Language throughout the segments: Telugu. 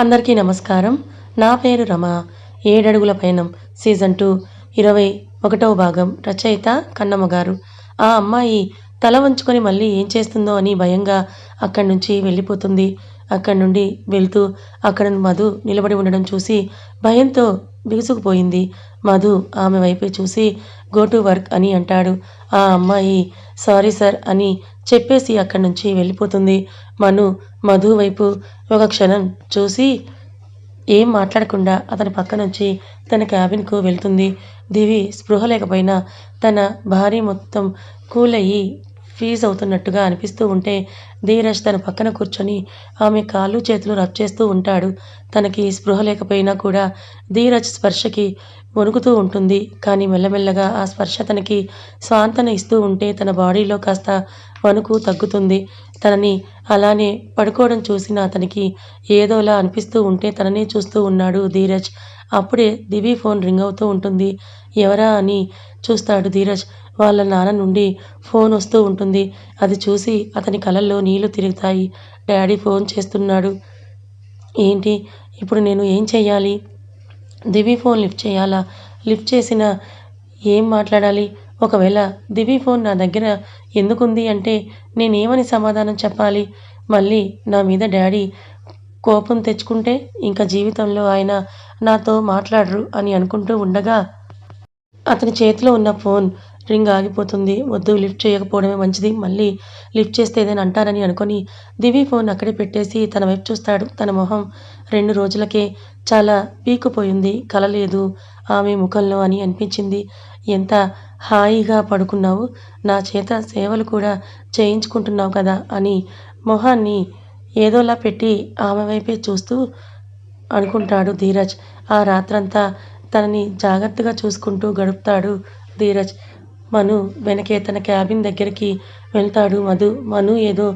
అందరికీ నమస్కారం. నా పేరు రమ. ఏడడుగుల పయనం సీజన్ టూ ఇరవై ఒకటవ భాగం. రచయిత కన్నమ్మ గారు. ఆ అమ్మాయి తల వంచుకొని మళ్ళీ ఏం చేస్తుందో అని భయంగా అక్కడి నుంచి వెళ్ళిపోతుంది. అక్కడి నుండి వెళ్తూ అక్కడ మధు నిలబడి ఉండడం చూసి భయంతో బిగుసుకుపోయింది. మధు ఆమె వైపు చూసి గో టు వర్క్ అని అంటాడు. ఆ అమ్మాయి సారీ సార్ అని చెప్పేసి అక్కడి నుంచి వెళ్ళిపోతుంది. మను మధు వైపు ఒక క్షణం చూసి ఏం మాట్లాడకుండా అతని పక్క నుంచి తన క్యాబిన్కు వెళ్తుంది. దివి స్పృహ లేకపోయినా తన భార్య మొత్తం కూల్ అయ్యి ఫీజ్ అవుతున్నట్టుగా అనిపిస్తూ ఉంటే ధీరజ్ తన పక్కన కూర్చొని ఆమె కాళ్ళు చేతులు రబ్ చేస్తూ ఉంటాడు. తనకి స్పృహ లేకపోయినా కూడా ధీరజ్ స్పర్శకి వణుకుతూ ఉంటుంది. కానీ మెల్లమెల్లగా ఆ స్పర్శ తనకి స్వాంతన ఇస్తూ ఉంటే తన బాడీలో కాస్త వణుకు తగ్గుతుంది. తనని అలానే పడుకోవడం చూసిన అతనికి ఏదోలా అనిపిస్తూ ఉంటే తననే చూస్తూ ఉన్నాడు ధీరజ్. అప్పుడే దివి ఫోన్ రింగ్ అవుతూ ఉంటుంది. ఎవరా అని చూస్తాడు ధీరజ్. వాళ్ళ నాన్న నుండి ఫోన్ వస్తూ ఉంటుంది. అది చూసి అతని కళ్ళల్లో నీళ్ళు తిరుగుతాయి. డాడీ ఫోన్ చేస్తున్నాడు. ఏంటి? ఇప్పుడు నేను ఏం చేయాలి దివి ఫోన్ లిఫ్ట్ చేయాలా? లిఫ్ట్ చేసిన ఏం మాట్లాడాలి? ఒకవేళ దివి ఫోన్ నా దగ్గర ఎందుకుంది అంటే నేనేమని సమాధానం చెప్పాలి? మళ్ళీ నా మీద డాడీ కోపం తెచ్చుకుంటే ఇంకా జీవితంలో ఆయన నాతో మాట్లాడరు అని అనుకుంటూ ఉండగా అతని చేతిలో ఉన్న ఫోన్ రింగ్ ఆగిపోతుంది. వద్దు లిఫ్ట్ చేయకపోవడమే మంచిది. మళ్ళీ లిఫ్ట్ చేస్తే ఏదైనా అంటారని అనుకొని దివి ఫోన్ అక్కడే పెట్టేసి తన వైపు చూస్తాడు. తన మొహం రెండు రోజులకే చాలా పీకుపోయింది కలలేదు. ఆమె ముఖంలో అని అనిపించింది. ఎంత హాయిగా పడుకున్నావు? నా చేత సేవలు కూడా చేయించుకుంటున్నావు కదా అని మొహాన్ని ఏదోలా పెట్టి ఆమె వైపే చూస్తూ అనుకుంటాడు ధీరజ్. ఆ రాత్రంతా తనని జాగ్రత్తగా చూసుకుంటూ గడుపుతాడు ధీరజ్. మను వెనకే తన క్యాబిన్ దగ్గరికి వెళ్తాడు మధు. మను ఏదో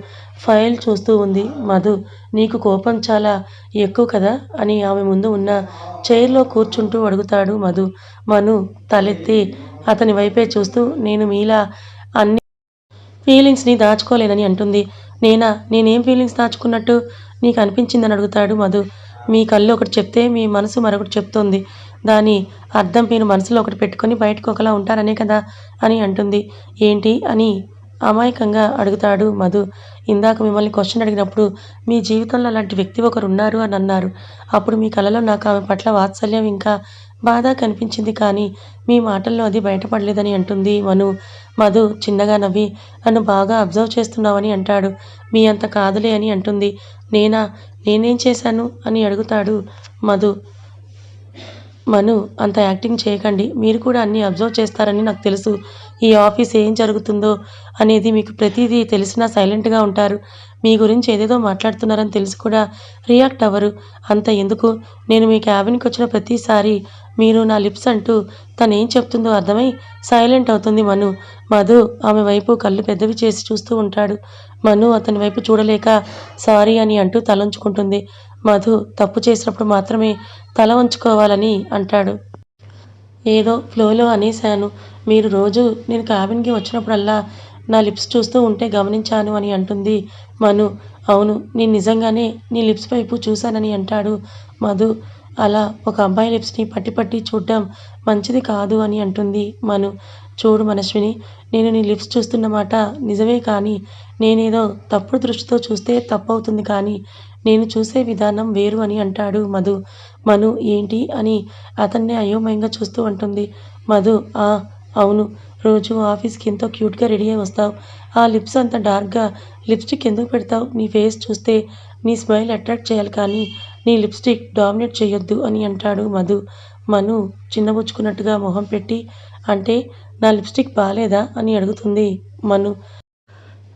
ఫైల్ చూస్తూ ఉంది. మధు నీకు కోపం చాలా ఎక్కువ కదా? అని ఆమె ముందు ఉన్న చైర్లో కూర్చుంటూ అడుగుతాడు మధు. మను తలెత్తి అతని వైపే చూస్తూ నేను మీలా అన్ని ఫీలింగ్స్ని దాచుకోలేనని అంటుంది. నేనా? నేనేం ఫీలింగ్స్ దాచుకున్నట్టు నీకు అనిపించిందని అడుగుతాడు మధు. మీ కళ్ళు ఒకటి చెప్తే మీ మనసు మరొకటి చెప్తుంది. దాని అర్థం మీరు మనసులో ఒకటి పెట్టుకొని బయటకు ఒకలా ఉంటారనే కదా అని అంటుంది. ఏంటి అని అమాయకంగా అడుగుతాడు మధు. ఇందాక మిమ్మల్ని క్వశ్చన్ అడిగినప్పుడు మీ జీవితంలో అలాంటి వ్యక్తి ఒకరు ఉన్నారు అని అన్నారు. అప్పుడు మీ కళలో నాకు ఆమె పట్ల వాత్సల్యం ఇంకా బాధ కనిపించింది కానీ మీ మాటల్లో అది బయటపడలేదని అంటుంది మను. మధు చిన్నగా నవ్వి నన్ను బాగా అబ్జర్వ్ చేస్తున్నావని అంటాడు. మీ అంత కాదులే అని అంటుంది. నేనా? నేనేం చేశాను? అని అడుగుతాడు మధు. మను అంత యాక్టింగ్ చేయకండి. మీరు కూడా అన్నీ అబ్జర్వ్ చేస్తారని నాకు తెలుసు. ఈ ఆఫీస్ ఏం జరుగుతుందో అనేది మీకు ప్రతిదీ తెలిసినా సైలెంట్గా ఉంటారు. మీ గురించి ఏదేదో మాట్లాడుతున్నారని తెలిసి కూడా రియాక్ట్ అవ్వరు. అంత ఎందుకు? నేను మీ క్యాబిన్కి వచ్చిన ప్రతిసారి మీరు నా లిప్స్ అంటూ తను ఏం చెప్తుందో అర్థమై సైలెంట్ అవుతుంది మను. మధు ఆమె వైపు కళ్ళు పెద్దవి చేసి చూస్తూ ఉంటాడు. మను అతని వైపు చూడలేక సారీ అని అంటూ తలంచుకుంటుంది. మధు తప్పు చేసినప్పుడు మాత్రమే తల వంచుకోవాలని అంటాడు. ఏదో ఫ్లోలో అనేశాను. మీరు రోజు నేను క్యాబిన్కి వచ్చినప్పుడల్లా నా లిప్స్ చూస్తూ ఉంటే గమనించాను అని అంటుంది మను. అవును నేను నిజంగానే నీ లిప్స్ వైపు చూశానని అంటాడు మధు. అలా ఒక అబ్బాయి లిప్స్ని పట్టి పట్టి చూడడం మంచిది కాదు అని అంటుంది మను. చూడు మనస్విని నేను నీ లిప్స్ చూస్తున్న మాట నిజమే కానీ నేనేదో తప్పుడు దృష్టితో చూస్తే తప్పవుతుంది కానీ నేను చూసే విధానం వేరు అని అంటాడు మధు. మను ఏంటి అని అతన్ని అయోమయంగా చూస్తూ అంటుంది. మధు ఆ అవును. రోజు ఆఫీస్కి ఎంతో క్యూట్గా రెడీ అయి వస్తావు. ఆ లిప్స్ అంత డార్క్గా లిప్స్టిక్ ఎందుకు పెడతావు? నీ ఫేస్ చూస్తే నీ స్మైల్ అట్రాక్ట్ చేయాలి కానీ నీ లిప్స్టిక్ డామినేట్ చేయొద్దు అని అంటాడు మధు. మను చిన్నబుచ్చుకున్నట్టుగా మొహం పెట్టి అంటే నా లిప్స్టిక్ బాగాలేదా అని అడుగుతుంది మను.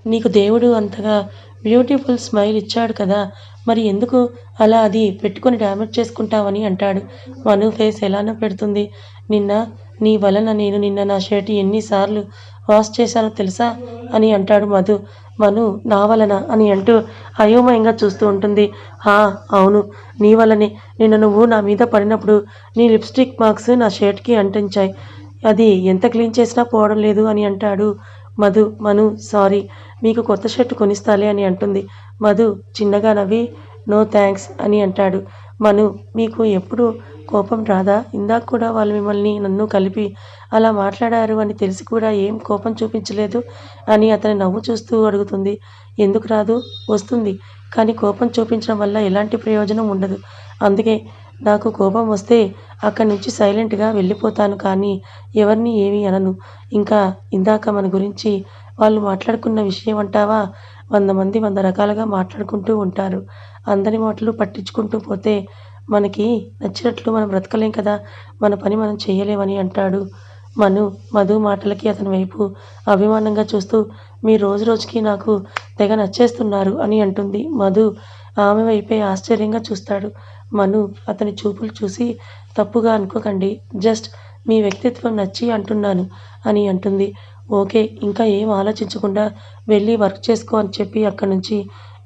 నీకు దేవుడు అంతగా బ్యూటిఫుల్ స్మైల్ ఇచ్చాడు కదా మరి ఎందుకు అలా అది పెట్టుకొని డ్యామేజ్ చేసుకుంటావని అంటాడు. మను ఫేస్ ఎలానో పెడుతుంది. నిన్న నీ వలన నేను నిన్న నా షర్ట్ ఎన్నిసార్లు వాష్ చేశానో తెలుసా అని అంటాడు మధు. మను నా వలన అని అంటూ అయోమయంగా చూస్తూ ఉంటుంది. ఆ అవును నీ వలనే. నిన్న నువ్వు నా మీద పడినప్పుడు నీ లిప్స్టిక్ మార్క్స్ నా షర్ట్కి అంటించాయి. అది ఎంత క్లీన్ చేసినా పోవడం లేదు అని అంటాడు మధు మను సారీ మీకు కొత్త షర్ట్ కొనిస్తాలే అని అంటుంది. మధు చిన్నగా నవ్వి నో థ్యాంక్స్ అని అంటాడు. మను మీకు ఎప్పుడు కోపం రాదా? ఇందాక కూడా వాళ్ళు మిమ్మల్ని నన్ను కలిపి అలా మాట్లాడారు అని తెలిసి కూడా ఏం కోపం చూపించలేదు అని అతని నవ్వు చూస్తూ అడుగుతుంది. ఎందుకు రాదు? వస్తుంది. కానీ కోపం చూపించడం వల్ల ఎలాంటి ప్రయోజనం ఉండదు. అందుకే నాకు కోపం వస్తే అక్కడి నుంచి సైలెంట్గా వెళ్ళిపోతాను కానీ ఎవరిని ఏమీ అనను. ఇంకా ఇందాక మన గురించి వాళ్ళు మాట్లాడుకున్న విషయం అంటావా? వంద మంది వంద రకాలుగా మాట్లాడుకుంటూ ఉంటారు. అందరి మాటలు పట్టించుకుంటూ పోతే మనకి నచ్చినట్లు మనం బ్రతకలేం కదా? మన పని మనం చేయలేమని అంటాడు మను. మధు మాటలకి అతని వైపు అభిమానంగా చూస్తూ మీ రోజు రోజుకి నాకు తెగ నచ్చేస్తున్నారు అని అంటుంది మధు. ఆమె వైపే ఆశ్చర్యంగా చూస్తాడు. మను అతని చూపులు చూసి తప్పుగా అనుకోకండి జస్ట్ మీ వ్యక్తిత్వం నచ్చి అంటున్నాను అని అంటుంది. ఓకే ఇంకా ఏం ఆలోచించకుండా వెళ్ళి వర్క్ చేసుకో అని చెప్పి అక్కడి నుంచి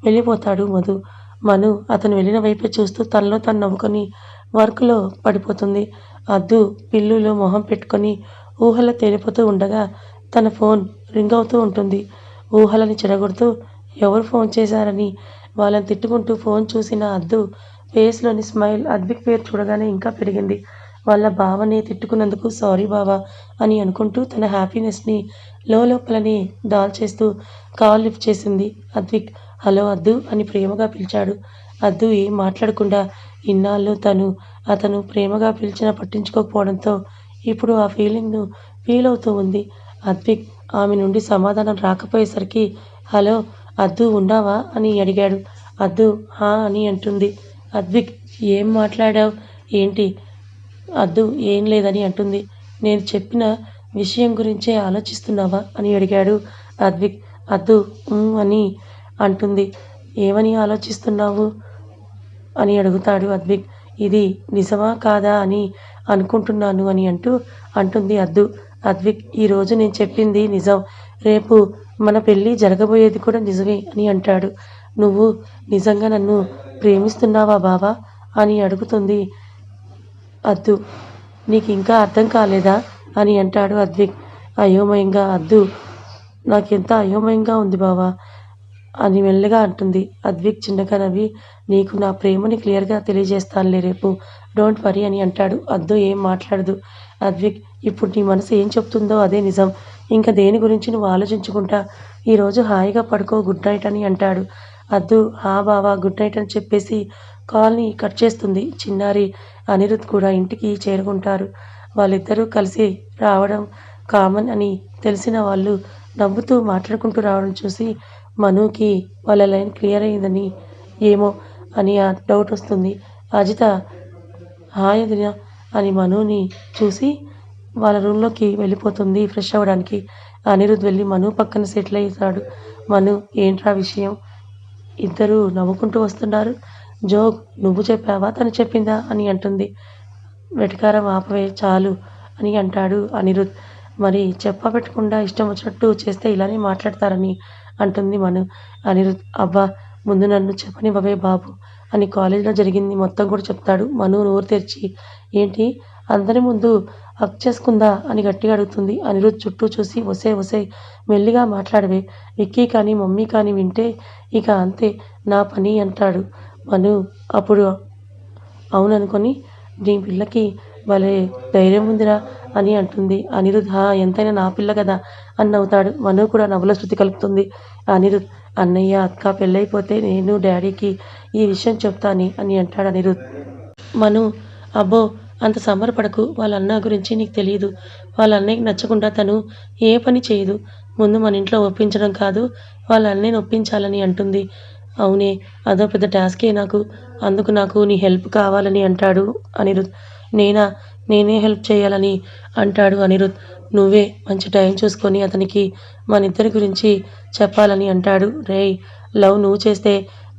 వెళ్ళిపోతాడు మధు. మను అతను వెళ్ళిన వైపే చూస్తూ తనలో తను నవ్వుకొని వర్క్లో పడిపోతుంది. అద్దు పిల్లులో మొహం పెట్టుకొని ఊహలో తేలిపోతూ ఉండగా తన ఫోన్ రింగ్ అవుతూ ఉంటుంది. ఊహలని చెడగొడుతూ ఎవరు ఫోన్ చేశారని? వాళ్ళని తిట్టుకుంటూ ఫోన్ చూసిన అద్దు ఫేస్లోని స్మైల్ అద్విక్ పేరు చూడగానే ఇంకా పెరిగింది. వాళ్ళ బావని తిట్టుకున్నందుకు సారీ బావా అని అనుకుంటూ తన హ్యాపీనెస్ని లోపలని దాల్చేస్తూ కాల్ లిఫ్ట్ చేసింది అద్విక్. హలో అద్దు అని ప్రేమగా పిలిచాడు. అద్దు ఏం మాట్లాడకుండా ఇన్నాళ్ళు తను అతను ప్రేమగా పిలిచినా పట్టించుకోకపోవడంతో ఇప్పుడు ఆ ఫీలింగ్ను ఫీల్ అవుతూ ఉంది. అద్విక్ ఆమె నుండి సమాధానం రాకపోయేసరికి హలో అద్దు ఉన్నావా? అని అడిగాడు. అద్దు హా అని అంటుంది. అద్విక్ ఏం మాట్లాడావు? ఏంటి? అద్దు ఏం లేదని అంటుంది. నేను చెప్పిన విషయం గురించే ఆలోచిస్తున్నావా? అని అడిగాడు అద్విక్ అద్దు అని అంటుంది. ఏమని ఆలోచిస్తున్నావు? అని అడుగుతాడు అద్విక్ ఇది నిజమా కాదా? అని అనుకుంటున్నాను అని అంటూ అంటుంది అద్దు. అద్విక్ ఈరోజు నేను చెప్పింది నిజం. రేపు మన పెళ్ళి జరగబోయేది కూడా నిజమే అని అంటాడు. నువ్వు నిజంగా నన్ను ప్రేమిస్తున్నావా బావా? అని అడుగుతుంది. అద్దు నీకు ఇంకా అర్థం కాలేదా? అని అంటాడు అద్విక్. అయోమయంగా అద్దు నాకెంత అయోమయంగా ఉంది బావా? అని మెల్లగా అంటుంది. అద్విక్ చిన్నగా నవ్వి నీకు నా ప్రేమని క్లియర్గా తెలియజేస్తానులే రేపు. డోంట్ వరీ అని అంటాడు. అద్దు ఏం మాట్లాడదు. అద్విక్ ఇప్పుడు నీ మనసు ఏం చెప్తుందో అదే నిజం. ఇంకా దేని గురించి నువ్వు ఆలోచించుకుంటా? ఈరోజు హాయిగా పడుకో గుడ్ నైట్ అని అంటాడు. అద్దు ఆ బావా గుడ్ నైట్ అని చెప్పేసి కాల్ని కట్ చేస్తుంది. చిన్నారి అనిరుద్ కూడా ఇంటికి చేరుకుంటారు. వాళ్ళిద్దరూ కలిసి రావడం కామన్ అని తెలిసిన వాళ్ళు నవ్వుతూ మాట్లాడుకుంటూ రావడం చూసి మనుకి వాళ్ళ లైన్ క్లియర్ అయిందని ఏమో అని ఆ డౌట్ వస్తుంది. అజిత హాయ్ అని మనుని చూసి వాళ్ళ రూమ్లోకి వెళ్ళిపోతుంది ఫ్రెష్ అవ్వడానికి. అనిరుద్ వెళ్ళి మను పక్కన సెటిల్ అవుతాడు మను ఏంట్రా విషయం? ఇద్దరు నవ్వుకుంటూ వస్తున్నారు. జోక్ నువ్వు చెప్పావా? తను చెప్పిందా? అని అంటుంది. వెటకారం ఆపవే చాలు అని అంటాడు అనిరుద్. మరి చెప్పబెట్టకుండా ఇష్టం వచ్చినట్టు చేస్తే ఇలానే మాట్లాడతారని అంటుంది మను. అనిరుద్ అబ్బా ముందు నన్ను చెప్పనివ్వవే బాబు అని కాలేజీలో జరిగింది మొత్తం కూడా చెప్తాడు. మను నోరు తెరిచి ఏంటి? అందరి ముందు హక్ చేసుకుందా అని గట్టిగా అడుగుతుంది. అనిరుద్ చుట్టూ చూసి వసే వసే మెల్లిగా మాట్లాడవే. విక్కీ కానీ మమ్మీ కానీ వింటే ఇక అంతే. నా పని అంటాడు మను. అప్పుడు అవుననుకొని నీ పిల్లకి భలే ధైర్యం ఉందిరా అని అంటుంది. అనిరుద్ హా ఎంతైనా నా పిల్ల కదా అని నవ్వుతాడు. మను కూడా నవ్వుల శృతి కలుపుతుంది. అనిరుద్ అన్నయ్య అక్క పెళ్ళైపోతే నేను డాడీకి ఈ విషయం చెప్తాని అని అంటాడు అనిరుద్. మను అబ్బో అంత సంబరపడకు. వాళ్ళ అన్న గురించి నీకు తెలియదు వాళ్ళ అన్నయ్యకి నచ్చకుండా తను ఏ పని చేయదు. ముందు మన ఇంట్లో ఒప్పించడం కాదు. వాళ్ళ అన్నయ్యని ఒప్పించాలని అంటుంది. అవునే అదో పెద్ద టాస్కే నాకు. అందుకు నాకు నీ హెల్ప్ కావాలని అంటాడు అనిరుద్. నేనా? నేనే హెల్ప్ చేయాలని అంటాడు అనిరుద్. నువ్వే మంచి టైం చూసుకొని అతనికి మన ఇద్దరి గురించి చెప్పాలని అంటాడు. రేయ్ లవ్ నువ్వు చేస్తే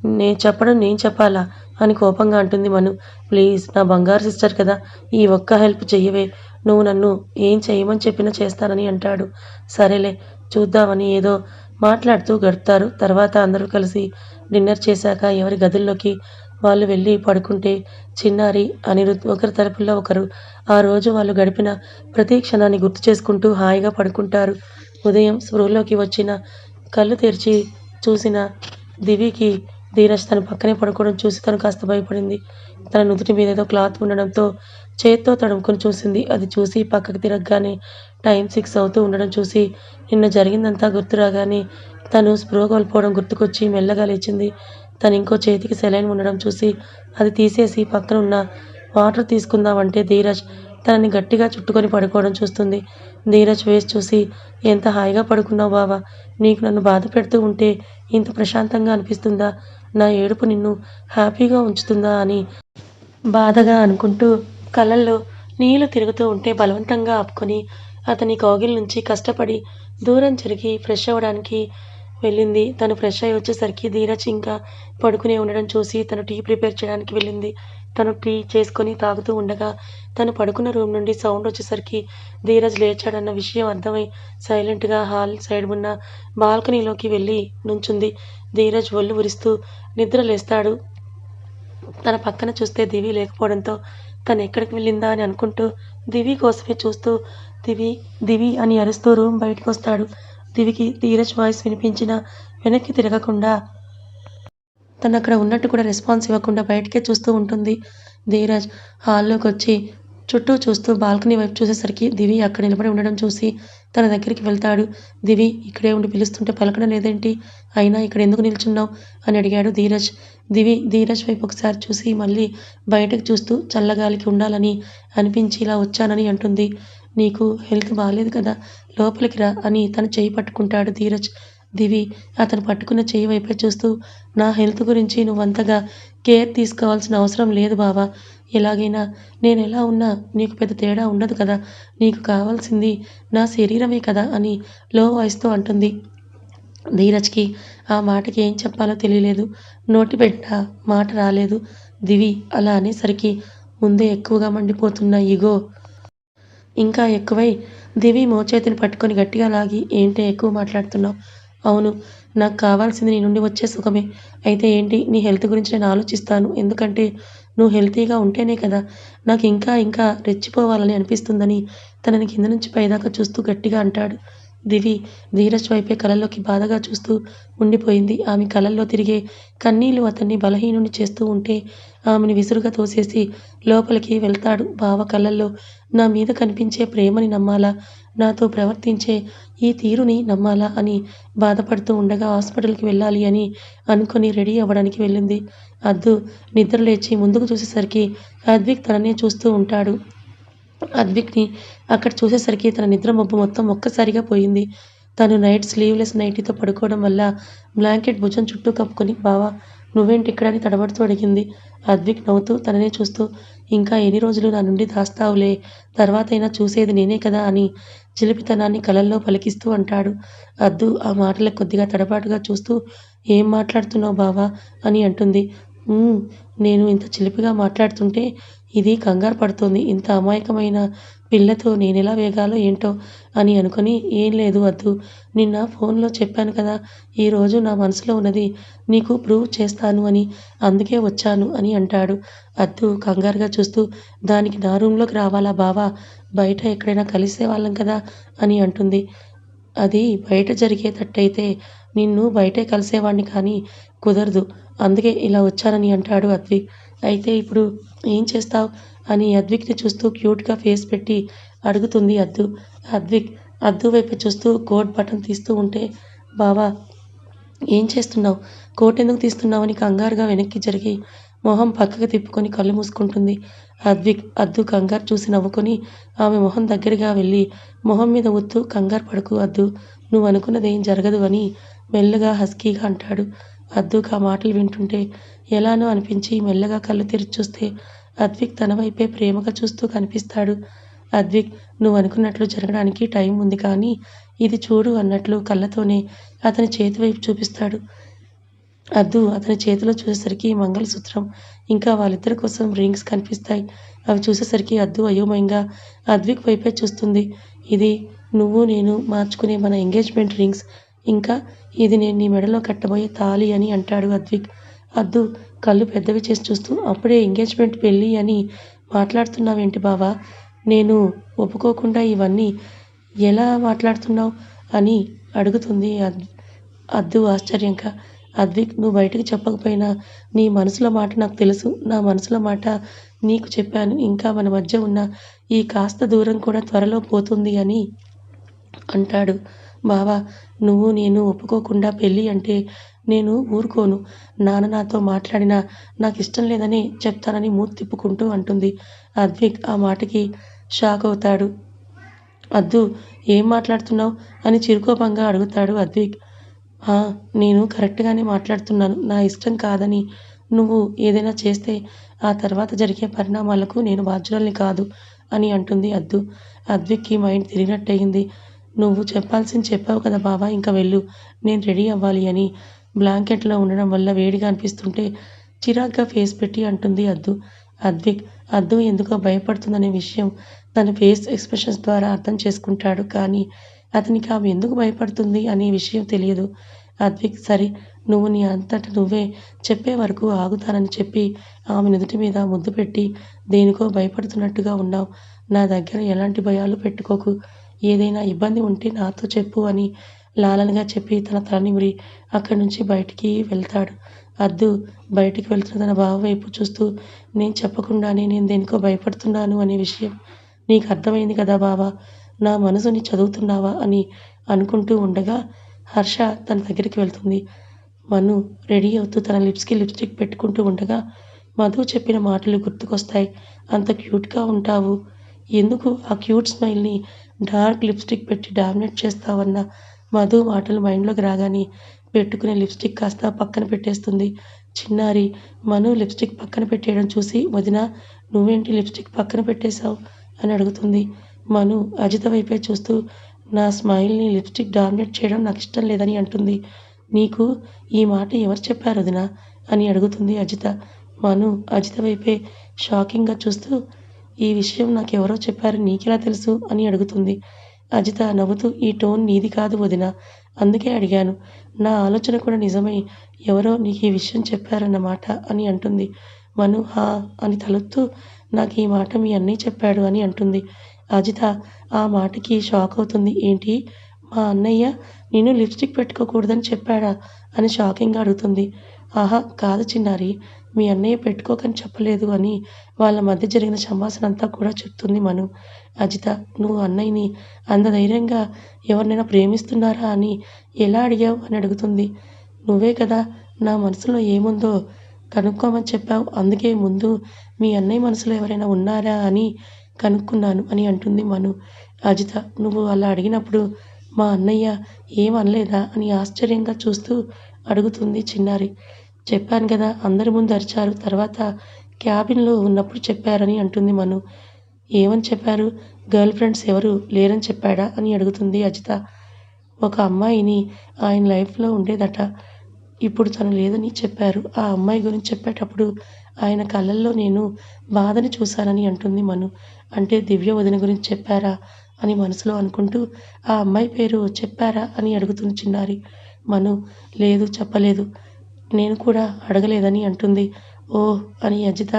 నేను చెప్పడం నేను చెప్పాలా? అని కోపంగా అంటుంది మను. ప్లీజ్ నా బంగారు సిస్టర్ కదా ఈ ఒక్క హెల్ప్ చెయ్యవే. నువ్వు నన్ను ఏం చేయమని చెప్పినా చేస్తానని అంటాడు. సరేలే చూద్దామని ఏదో మాట్లాడుతూ గడుపుతారు. తర్వాత అందరూ కలిసి డిన్నర్ చేశాక ఎవరి గదుల్లోకి వాళ్ళు వెళ్ళి పడుకుంటే చిన్నారి అనిరుద్ ఒకరి తరపుల్లో ఒకరు. ఆ రోజు వాళ్ళు గడిపిన ప్రతి క్షణాన్ని గుర్తు చేసుకుంటూ హాయిగా పడుకుంటారు. ఉదయం స్పృహలోకి వచ్చిన కళ్ళు తెరిచి చూసిన దివికి ధీరజ్ తన పక్కనే పడుకోవడం చూసి తను కాస్త భయపడింది. తన నుదుటి మీద ఏదో క్లాత్ ఉండడంతో చేత్తో తడుముకొని చూసింది. అది చూసి పక్కకు తిరగగానే టైం సిక్స్ అవుతూ ఉండడం చూసి నిన్న జరిగిందంతా గుర్తు రాగానే తను స్పృహ కోల్పోవడం గుర్తుకొచ్చి మెల్లగా లేచింది. తను ఇంకో చేతికి సెలైన్ ఉండడం చూసి అది తీసేసి పక్కన ఉన్న వాటర్ తీసుకుందామంటే ధీరజ్ తనని గట్టిగా చుట్టుకొని పడుకోవడం చూస్తుంది. ధీరజ్ వేసి చూసి ఎంత హాయిగా పడుకున్నావు బావా? నీకు నన్ను బాధ పెడుతూ ఉంటే ఇంత ప్రశాంతంగా అనిపిస్తుందా? నా ఏడుపు నిన్ను హ్యాపీగా ఉంచుతుందా? అని బాధగా అనుకుంటూ కళ్ళల్లో నీళ్ళు తిరుగుతూ ఉంటే బలవంతంగా ఆపుకొని అతని కౌగిల్ నుంచి కష్టపడి దూరం జరిగి ఫ్రెష్ అవ్వడానికి వెళ్ళింది. తను ఫ్రెష్ అయ్యి వచ్చేసరికి ధీరజ్ ఇంకా పడుకునే ఉండడం చూసి తను టీ ప్రిపేర్ చేయడానికి వెళ్ళింది. తను టీ చేసుకొని తాగుతూ ఉండగా తను పడుకున్న రూమ్ నుండి సౌండ్ వచ్చేసరికి ధీరజ్ లేచాడన్న విషయం అర్థమై సైలెంట్గా హాల్ సైడ్ ఉన్న బాల్కనీలోకి వెళ్ళి నుంచుంది. ధీరజ్ ఒళ్ళు ఉరిస్తూ నిద్ర లేస్తాడు. తన పక్కన చూస్తే దివి లేకపోవడంతో తను ఎక్కడికి వెళ్ళిందా అని అనుకుంటూ దివి కోసమే చూస్తూ దివి దివి అని అరుస్తూ రూమ్ బయటకు వస్తాడు దివికి ధీరజ్ వాయిస్ వినిపించిన వెనక్కి తిరగకుండా తను అక్కడ ఉన్నట్టు కూడా రెస్పాన్స్ ఇవ్వకుండా బయటకే చూస్తూ ఉంటుంది. ధీరజ్ హాల్లోకి వచ్చి చుట్టూ చూస్తూ బాల్కనీ వైపు చూసేసరికి దివి అక్కడ నిలబడి ఉండడం చూసి తన దగ్గరికి వెళ్తాడు. దివి ఇక్కడే ఉండి పిలుస్తుంటే పలకడం లేదేంటి? అయినా ఇక్కడ ఎందుకు నిల్చున్నావు? అని అడిగాడు ధీరజ్. దివి ధీరజ్ వైపు ఒకసారి చూసి మళ్ళీ బయటకు చూస్తూ చల్లగాలికి ఉండాలని అనిపించి ఇలా వచ్చానని అంటుంది. నీకు హెల్త్ బాగాలేదు కదా లోపలికి రా అని తను చేయి పట్టుకుంటాడు ధీరజ్. దివి అతను పట్టుకున్న చెయ్యి వైపే చూస్తూ నా హెల్త్ గురించి నువ్వంతగా కేర్ తీసుకోవాల్సిన అవసరం లేదు బావా. ఎలాగైనా నేను ఎలా ఉన్నా నీకు పెద్ద తేడా ఉండదు కదా. నీకు కావాల్సింది నా శరీరమే కదా అని లో వాయిస్తో అంటుంది. ధీరజ్కి ఆ మాటకి ఏం చెప్పాలో తెలియలేదు. నోటి పెట్ట మాట రాలేదు. దివి అలా అనేసరికి ముందే ఎక్కువగా మండిపోతున్న ఇగో. ఇంకా ఎక్కువై దివి మోచేతిని పట్టుకొని గట్టిగా లాగి ఏంటే ఎక్కువ మాట్లాడుతున్నావు? అవును నాకు కావాల్సింది నీ నుండి వచ్చే సుఖమే. అయితే ఏంటి? నీ హెల్త్ గురించి నేను ఆలోచిస్తాను. ఎందుకంటే నువ్వు హెల్తీగా ఉంటేనే కదా నాకు ఇంకా ఇంకా రెచ్చిపోవాలని అనిపిస్తుందని తనని కింద నుంచి పైదాకా చూస్తూ గట్టిగా అంటాడు. దివి ధీరజ్ వైపే కళ్ళల్లోకి బాధగా చూస్తూ ఉండిపోయింది. ఆమె కళ్ళల్లో తిరిగే కన్నీళ్ళు అతన్ని బలహీనుని చేస్తూ ఉంటే ఆమెను విసురుగా తోసేసి లోపలికి వెళ్తాడు. బావ కళ్ళల్లో నా మీద కనిపించే ప్రేమని నమ్మాలా? నాతో ప్రవర్తించే ఈ తీరుని నమ్మాలా అని బాధపడుతూ ఉండగా హాస్పిటల్కి వెళ్ళాలి అని అనుకుని రెడీ అవ్వడానికి వెళ్ళింది. అద్దు నిద్రలేచి ముందుకు చూసేసరికి అద్విక్ తననే చూస్తూ ఉంటాడు. అద్విక్ని అక్కడ చూసేసరికి తన నిద్ర మబ్బు మొత్తం ఒక్కసారిగా పోయింది. తను నైట్ స్లీవ్లెస్ నైటీతో పడుకోవడం వల్ల బ్లాంకెట్ భుజం చుట్టూ కప్పుకొని బావా నువ్వేంటి ఇక్కడ అని తడబడుతూ అడిగింది అద్విక్ నవ్వుతూ తననే చూస్తూ ఇంకా ఎన్ని రోజులు నా నుండి దాస్తావులే. తర్వాతైనా చూసేది నేనే కదా అని చిలిపితనాన్ని కలల్లో పలికిస్తూ అంటాడు. అద్దు ఆ మాటల కొద్దిగా తడబాటుగా చూస్తూ ఏం మాట్లాడుతున్నావు బావా? అని అంటుంది. నేను ఇంత చిలిపిగా మాట్లాడుతుంటే ఇది కంగారు పడుతోంది. ఇంత అమాయకమైన పిల్లతో నేనెలా వేగాలో ఏంటో అని అనుకొని ఏం లేదు వద్దు. నిన్న ఫోన్లో చెప్పాను కదా ఈరోజు నా మనసులో ఉన్నది నీకు ప్రూవ్ చేస్తాను అని అందుకే వచ్చాను అని అంటాడు. అద్దు కంగారుగా చూస్తూ దానికి నా రూమ్లోకి రావాలా బావా? బయట ఎక్కడైనా కలిసే వాళ్ళం కదా అని అంటుంది. అది బయట జరిగేటట్టయితే నిన్ను బయటే కలిసేవాడిని కానీ కుదరదు. అందుకే ఇలా వచ్చానని అంటాడు అద్వి. అయితే ఇప్పుడు ఏం చేస్తావు? అని అద్విక్ని చూస్తూ క్యూట్గా ఫేస్ పెట్టి అడుగుతుంది అద్దు. అద్విక్ అద్దు వైపు చూస్తూ కోట్ బటన్ తీస్తూ ఉంటే బావా ఏం చేస్తున్నావు? కోట్ ఎందుకు తీస్తున్నావు అని కంగారుగా వెనక్కి జరిగి మొహం పక్కకు తిప్పుకొని కళ్ళు మూసుకుంటుంది. అద్విక్ అద్దు కంగారు చూసి నవ్వుకొని ఆమె మొహం దగ్గరగా వెళ్ళి మొహం మీద ఒత్తు కంగారు పడుకు అద్దు. నువ్వు అనుకున్నది ఏం జరగదు అని మెల్లగా హస్కీగా అంటాడు. అద్దుకు ఆ మాటలు వింటుంటే ఎలానో అనిపించి మెల్లగా కళ్ళు తెరిచి చూస్తే అద్విక్ తన వైపే ప్రేమగా చూస్తూ కనిపిస్తాడు. అద్విక్ నువ్వు అనుకున్నట్లు జరగడానికి టైం ఉంది కానీ ఇది చూడు అన్నట్లు కళ్ళతోనే అతని చేతి వైపు చూపిస్తాడు. అద్దు అతని చేతిలో చూసేసరికి మంగళసూత్రం ఇంకా వాళ్ళిద్దరి కోసం రింగ్స్ కనిపిస్తాయి. అవి చూసేసరికి అద్దు అయోమయంగా అద్విక్ వైపే చూస్తుంది. ఇది నువ్వు నేను మార్చుకునే మన ఎంగేజ్మెంట్ రింగ్స్. ఇంకా ఇది నేను నీ మెడలో కట్టబోయే తాళి అని అంటాడు అద్విక్. అద్దు కళ్ళు పెద్దవి చేసి చూస్తూ అప్పుడే ఎంగేజ్మెంట్ పెళ్ళి అని మాట్లాడుతున్నావేంటి బావా? నేను ఒప్పుకోకుండా ఇవన్నీ ఎలా మాట్లాడుతున్నావు? అని అడుగుతుంది అద్దు ఆశ్చర్యంగా. అద్విక్ నువ్వు బయటకు చెప్పకపోయినా నీ మనసులో మాట నాకు తెలుసు. నా మనసులో మాట నీకు చెప్పాను. ఇంకా మన మధ్య ఉన్న ఈ కాస్త దూరం కూడా త్వరలో పోతుంది అని అంటాడు. బావా నువ్వు నేను ఒప్పుకోకుండా పెళ్ళి అంటే నేను ఊరుకోను. నాన్న నాతో మాట్లాడినా నాకు ఇష్టం లేదని చెప్తానని మూతి తిప్పుకుంటూ అంటుంది. అద్విక్ ఆ మాటకి షాక్ అవుతాడు. అద్దు ఏం మాట్లాడుతున్నావు? అని చిరుకోపంగా అడుగుతాడు అద్విక్. నేను కరెక్ట్గానే మాట్లాడుతున్నాను. నా ఇష్టం కాదని నువ్వు ఏదైనా చేస్తే ఆ తర్వాత జరిగే పరిణామాలకు నేను బాధ్యురాల్ని కాదు అని అంటుంది అద్దు. అద్విక్కి మైండ్ తిరిగినట్టయింది. నువ్వు చెప్పాల్సింది చెప్పావు కదా బావా ఇంకా వెళ్ళు. నేను రెడీ అవ్వాలి అని బ్లాంకెట్లో ఉండడం వల్ల వేడిగా అనిపిస్తుంటే చిరాగ్గా ఫేస్ పెట్టి అంటుంది అద్దు. అద్విక్ అద్దు ఎందుకో భయపడుతుందనే విషయం తన ఫేస్ ఎక్స్ప్రెషన్స్ ద్వారా అర్థం చేసుకుంటాడు కానీ అతనికి ఆమె ఎందుకు భయపడుతుంది అనే విషయం తెలియదు. అద్విక్ సరే నువ్వు నీ అంతట నువ్వే చెప్పే వరకు ఆగుతానని చెప్పి ఆమె నుదుటి మీద ముద్దు పెట్టి దేనికో భయపడుతున్నట్టుగా ఉన్నావు. నా దగ్గర ఎలాంటి భయాలు పెట్టుకోకు. ఏదైనా ఇబ్బంది ఉంటే నాతో చెప్పు అని లాలనగా చెప్పి తన తల నిమిరి అక్కడి నుంచి బయటికి వెళ్తాడు. అద్దు బయటికి వెళ్తున్న తన బావ వైపు చూస్తూ నేను చెప్పకుండానే నేను దేనికో భయపడుతున్నాను అనే విషయం. నీకు అర్థమైంది కదా బావా నా మనసుని చదువుతున్నావా అని అనుకుంటూ ఉండగా హర్ష తన దగ్గరికి వెళ్తుంది. మను రెడీ అవుతూ తన లిప్స్కి లిప్స్టిక్ పెట్టుకుంటూ ఉండగా మధు చెప్పిన మాటలు గుర్తుకొస్తాయి. అంత క్యూట్గా ఉంటావు. ఎందుకు ఆ క్యూట్ స్మైల్ని డార్క్ లిప్స్టిక్ పెట్టి డామినేట్ చేస్తావన్న మధు మాటలు మైండ్లోకి రాగానే పెట్టుకునే లిప్స్టిక్ కాస్త పక్కన పెట్టేస్తుంది. చిన్నారి మను లిప్స్టిక్ పక్కన పెట్టేయడం చూసి వదిన నువ్వేంటి లిప్స్టిక్ పక్కన పెట్టేశావు? అని అడుగుతుంది. మను అజిత వైపే చూస్తూ నా స్మైల్ని లిప్స్టిక్ డామినేట్ చేయడం నాకు ఇష్టం లేదని అంటుంది. నీకు ఈ మాట ఎవరు చెప్పారు వదిన? అని అడుగుతుంది అజిత. మను అజిత వైపే షాకింగ్గా చూస్తూ ఈ విషయం నాకెవరో చెప్పారు నీకెలా తెలుసు? అని అడుగుతుంది. అజిత నవ్వుతూ ఈ టోన్ నీది కాదు వదిన. అందుకే అడిగాను. నా ఆలోచన కూడా నిజమై. ఎవరో నీకు ఈ విషయం చెప్పారన్నమాట అని అంటుంది. మను హా అని తలొత్తూ నాకు ఈ మాట మీ అన్నయ్య చెప్పాడు అని అంటుంది. అజిత ఆ మాటకి షాక్ అవుతుంది. ఏంటి? మా అన్నయ్య నేను లిప్స్టిక్ పెట్టుకోకూడదని చెప్పాడా? అని షాకింగ్గా అడుగుతుంది. ఆహా కాదు చిన్నారి. మీ అన్నయ్య పెట్టుకోకని చెప్పలేదు అని వాళ్ళ మధ్య జరిగిన సంభాషణ అంతా కూడా చెప్తుంది మను. అజిత నువ్వు అన్నయ్యని అంత ధైర్యంగా ఎవరినైనా ప్రేమిస్తున్నారా అని ఎలా అడిగావు అని అడుగుతుంది. నువ్వే కదా నా మనసులో ఏముందో కనుక్కోమని చెప్పావు. అందుకే ముందు మీ అన్నయ్య మనసులో ఎవరైనా ఉన్నారా అని కనుక్కున్నాను అని అంటుంది మను. అజిత నువ్వు అలా అడిగినప్పుడు మా అన్నయ్య ఏం అనలేదా అని ఆశ్చర్యంగా చూస్తూ అడుగుతుంది చిన్నారి. చెప్పాను కదా అందరి ముందు అరిచారు. తర్వాత క్యాబిన్లో ఉన్నప్పుడు చెప్పారని అంటుంది మను. ఏమని చెప్పారు? గర్ల్ ఫ్రెండ్స్ ఎవరు లేరని చెప్పాడా అని అడుగుతుంది అజిత. ఒక అమ్మాయిని ఆయన లైఫ్లో ఉండేదట. ఇప్పుడు తను లేదని చెప్పారు. ఆ అమ్మాయి గురించి చెప్పేటప్పుడు ఆయన కళ్ళల్లో నేను బాధని చూశానని అంటుంది మను. అంటే దివ్య వదిన గురించి చెప్పారా అని మనసులో అనుకుంటూ ఆ అమ్మాయి పేరు చెప్పారా అని అడుగుతుంది చిన్నారి. మను లేదు చెప్పలేదు. నేను కూడా అడగలేదని అంటుంది. ఓహ్! అని అజిత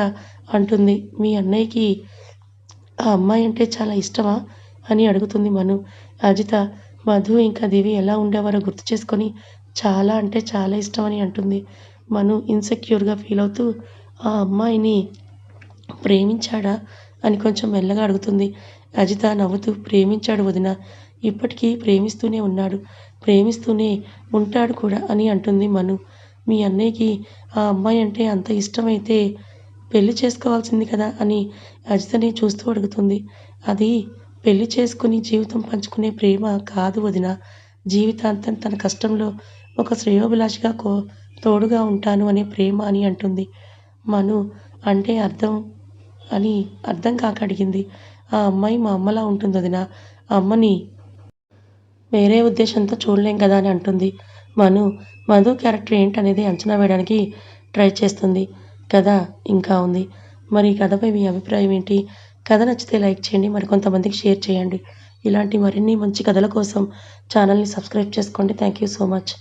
అంటుంది. మీ అన్నయ్యకి ఆ అమ్మాయి అంటే చాలా ఇష్టమా? అని అడుగుతుంది మను. అజిత మధు ఇంకా దివి ఎలా ఉండేవారో గుర్తు చేసుకొని చాలా అంటే చాలా ఇష్టం అని అంటుంది. మను ఇన్సెక్యూర్గా ఫీల్ అవుతూ ఆ అమ్మాయిని ప్రేమించాడా? అని కొంచెం మెల్లగా అడుగుతుంది. అజిత నవ్వుతూ ప్రేమించాడు వదిన. ఇప్పటికీ ప్రేమిస్తూనే ఉన్నాడు. ప్రేమిస్తూనే ఉంటాడు కూడా అని అంటుంది మను. మీ అన్నయ్యకి ఆ అమ్మాయి అంటే అంత ఇష్టమైతే పెళ్ళి చేసుకోవాల్సింది కదా అని అజితని చూస్తూ అడుగుతుంది. అది పెళ్ళి చేసుకుని జీవితం పంచుకునే ప్రేమ కాదు వదిన. జీవితాంతం తన కష్టంలో ఒక శ్రేయోభిలాషిగా కో తోడుగా ఉంటాను అనే ప్రేమ అని అంటుంది. మను అంటే అర్థం అని అర్థం కాక అడిగింది. ఆ అమ్మాయి మా అమ్మలా ఉంటుంది వదిన. ఆ అమ్మని వేరే ఉద్దేశంతో చూడలేం కదా అని అంటుంది. మను మధు క్యారెక్టర్ ఏంటనేది అంచనా వేయడానికి ట్రై చేస్తుంది. కథ ఇంకా ఉంది. మరి ఈ కథపై మీ అభిప్రాయం ఏంటి? కథ నచ్చితే లైక్ చేయండి మరి కొంతమందికి షేర్ చేయండి. ఇలాంటి మరిన్ని మంచి కథల కోసం ఛానల్ని సబ్స్క్రైబ్ చేసుకోండి. Thank you so much.